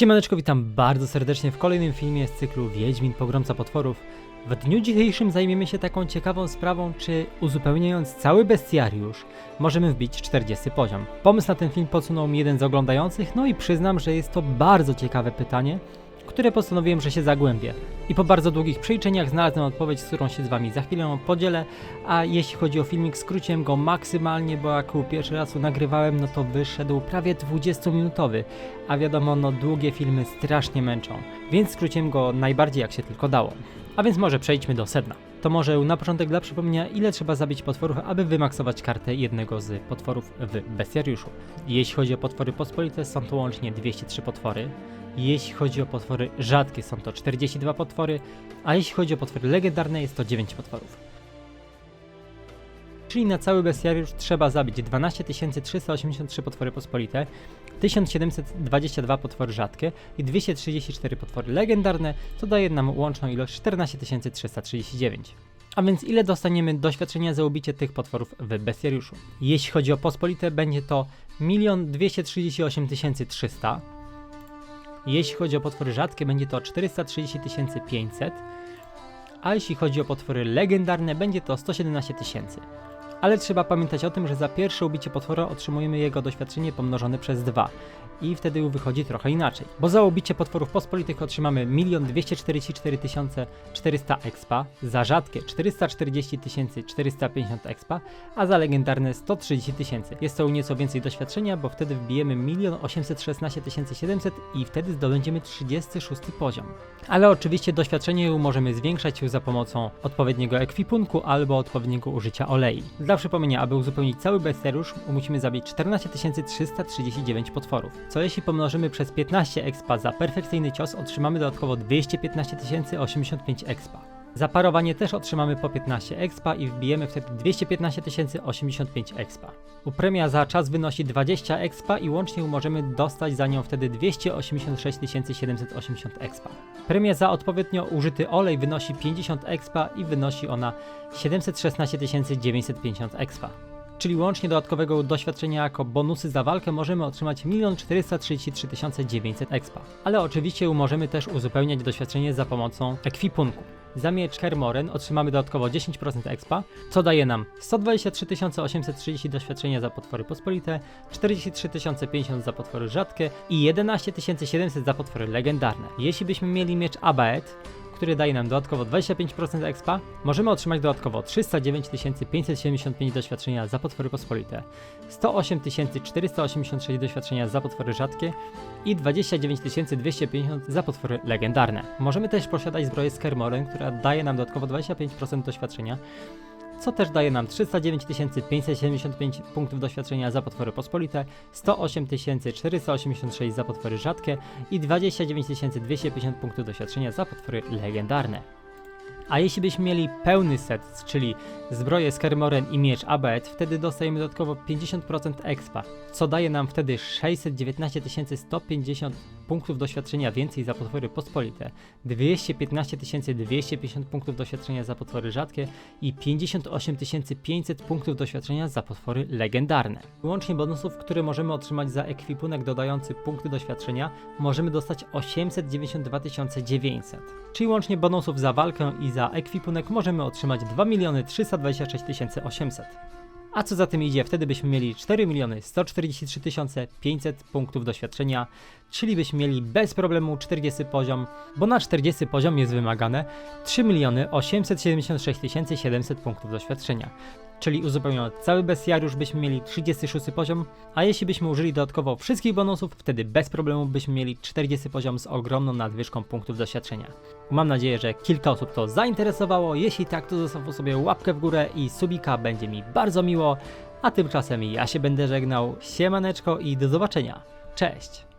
Siemaneczko, witam bardzo serdecznie w kolejnym filmie z cyklu Wiedźmin Pogromca Potworów. W dniu dzisiejszym zajmiemy się taką ciekawą sprawą, czy uzupełniając cały bestiariusz możemy wbić 40 poziom. Pomysł na ten film podsunął mi jeden z oglądających, no i przyznam, że jest to bardzo ciekawe pytanie, które postanowiłem, że się zagłębię. I po bardzo długich przejrzeniach znalazłem odpowiedź, z którą się z wami za chwilę podzielę, a jeśli chodzi o filmik, skróciłem go maksymalnie, bo jak pierwszy raz nagrywałem, no to wyszedł prawie 20-minutowy, a wiadomo, no długie filmy strasznie męczą, więc skróciłem go najbardziej jak się tylko dało. A więc może przejdźmy do sedna. To może na początek dla przypomnienia, ile trzeba zabić potworów, aby wymaksować kartę jednego z potworów w bestiariuszu. Jeśli chodzi o potwory pospolite, są to łącznie 203 potwory. Jeśli chodzi o potwory rzadkie, są to 42 potwory, a jeśli chodzi o potwory legendarne, jest to 9 potworów. Czyli na cały bestiariusz trzeba zabić 12 383 potwory pospolite, 1722 potwory rzadkie i 234 potwory legendarne, co daje nam łączną ilość 14 339. A więc ile dostaniemy doświadczenia za ubicie tych potworów w bestiariuszu? Jeśli chodzi o pospolite, będzie to 1 238 300. Jeśli chodzi o potwory rzadkie, będzie to 430 500. A jeśli chodzi o potwory legendarne, będzie to 117 tysięcy. Ale trzeba pamiętać o tym, że za pierwsze ubicie potwora otrzymujemy jego doświadczenie pomnożone przez 2 i wtedy wychodzi trochę inaczej. Bo za ubicie potworów pospolitych otrzymamy 1 244 400 expa, za rzadkie 440 450 expa, a za legendarne 130 tysięcy. Jest to nieco więcej doświadczenia, bo wtedy wbijemy 1 816 700 i wtedy zdobędziemy 36 poziom. Ale oczywiście doświadczenie możemy zwiększać za pomocą odpowiedniego ekwipunku albo odpowiedniego użycia olei. Dla przypomnienia, aby uzupełnić cały bestiariusz, musimy zabić 14 339 potworów. Co jeśli pomnożymy przez 15 expa za perfekcyjny cios, otrzymamy dodatkowo 215 085 expa. Za parowanie też otrzymamy po 15 expa i wbijemy wtedy 215 085 expa. Upremia za czas wynosi 20 expa i łącznie możemy dostać za nią wtedy 286 780 expa. Premia za odpowiednio użyty olej wynosi 50 expa i wynosi ona 716 950 expa. Czyli łącznie dodatkowego doświadczenia jako bonusy za walkę możemy otrzymać 1 433 900 expa. Ale oczywiście możemy też uzupełniać doświadczenie za pomocą ekwipunku. Za miecz Kermoren otrzymamy dodatkowo 10% expa, co daje nam 123 830 doświadczenia za potwory pospolite, 43 050 za potwory rzadkie i 11 700 za potwory legendarne. Jeśli byśmy mieli miecz Abaet, który daje nam dodatkowo 25% expa, możemy otrzymać dodatkowo 309 575 doświadczenia za potwory pospolite, 108 486 doświadczenia za potwory rzadkie i 29 250 za potwory legendarne. Możemy też posiadać zbroję z Kermoren, która daje nam dodatkowo 25% doświadczenia, co też daje nam 309 575 punktów doświadczenia za potwory pospolite, 108 486 za potwory rzadkie i 29 250 punktów doświadczenia za potwory legendarne. A jeśli byśmy mieli pełny set, czyli zbroję z Kermoren i miecz Abaet, wtedy dostajemy dodatkowo 50% expa, co daje nam wtedy 619 150 punktów doświadczenia więcej za potwory pospolite, 215 250 punktów doświadczenia za potwory rzadkie i 58 500 punktów doświadczenia za potwory legendarne. Łącznie bonusów, które możemy otrzymać za ekwipunek dodający punkty doświadczenia, możemy dostać 892 900. Czyli łącznie bonusów za walkę i za ekwipunek możemy otrzymać 2 326 800. A co za tym idzie, wtedy byśmy mieli 4 143 500 punktów doświadczenia, czyli byśmy mieli bez problemu 40 poziom, bo na 40 poziom jest wymagane 3 876 700 punktów doświadczenia. Czyli uzupełniając cały bestiariusz byśmy mieli 36 poziom, a jeśli byśmy użyli dodatkowo wszystkich bonusów, wtedy bez problemu byśmy mieli 40 poziom z ogromną nadwyżką punktów doświadczenia. Mam nadzieję, że kilka osób to zainteresowało, jeśli tak to zostaw sobie łapkę w górę i subika, będzie mi bardzo miło, a tymczasem ja się będę żegnał, siemaneczko i do zobaczenia, cześć!